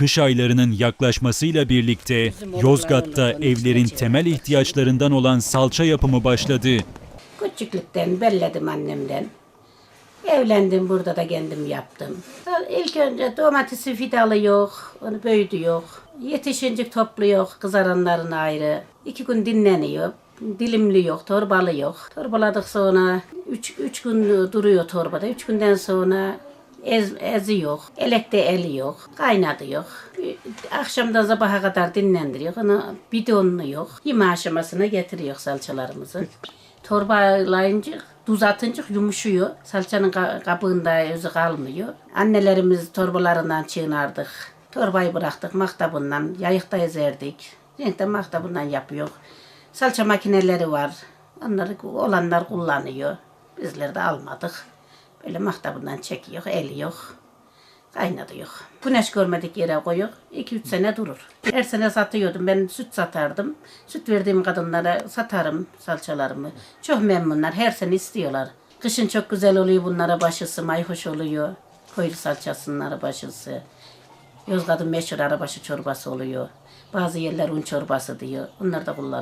kış aylarının yaklaşmasıyla birlikte Yozgat'ta evlerin temel ihtiyaçlarından olan salça yapımı başladı. Küçüklükten belledim annemden. Evlendim burada da kendim yaptım. İlk önce domatesi fidalı yok, onu büyüdü yok. Yetişince topluyor kızaranların ayrı. İki gün dinleniyor. Dilimli yok, torbalı yok. Torbaladık sonra üç, üç gün duruyor torbada. Üç günden sonra ez, ezi yok. Elekte eli yok. Kaynadı yok. Akşamdan sabaha kadar dinlendiriyor. Onu bidonlu yok. Yeme aşamasına getiriyor salçalarımızı. Torbalayınca, tuz atınca yumuşuyor. Salçanın ka- kabığında özü kalmıyor. Annelerimiz torbalarından çığınardık. Torbayı bıraktık maktabından, yayıkta ezerdik. Renkte maktabından yapıyor. Salça makineleri var. Onları olanlar kullanıyor. Bizler de almadık. Böyle maktabından çekiyor, eli yok. Kaynadı yok. Güneş görmedik yere koyuyor. 2-3 sene durur. Her sene satıyordum. Ben süt satardım. Süt verdiğim kadınlara satarım salçalarımı. Çok memnunlar. Her sene istiyorlar. Kışın çok güzel oluyor bunlara başısı. Mayhoş oluyor. Koyulu salçasının başısı. Yozgat'ın meşhur arabaşı çorbası oluyor. Bazı yerler un çorbası diyor. Onları da kullan.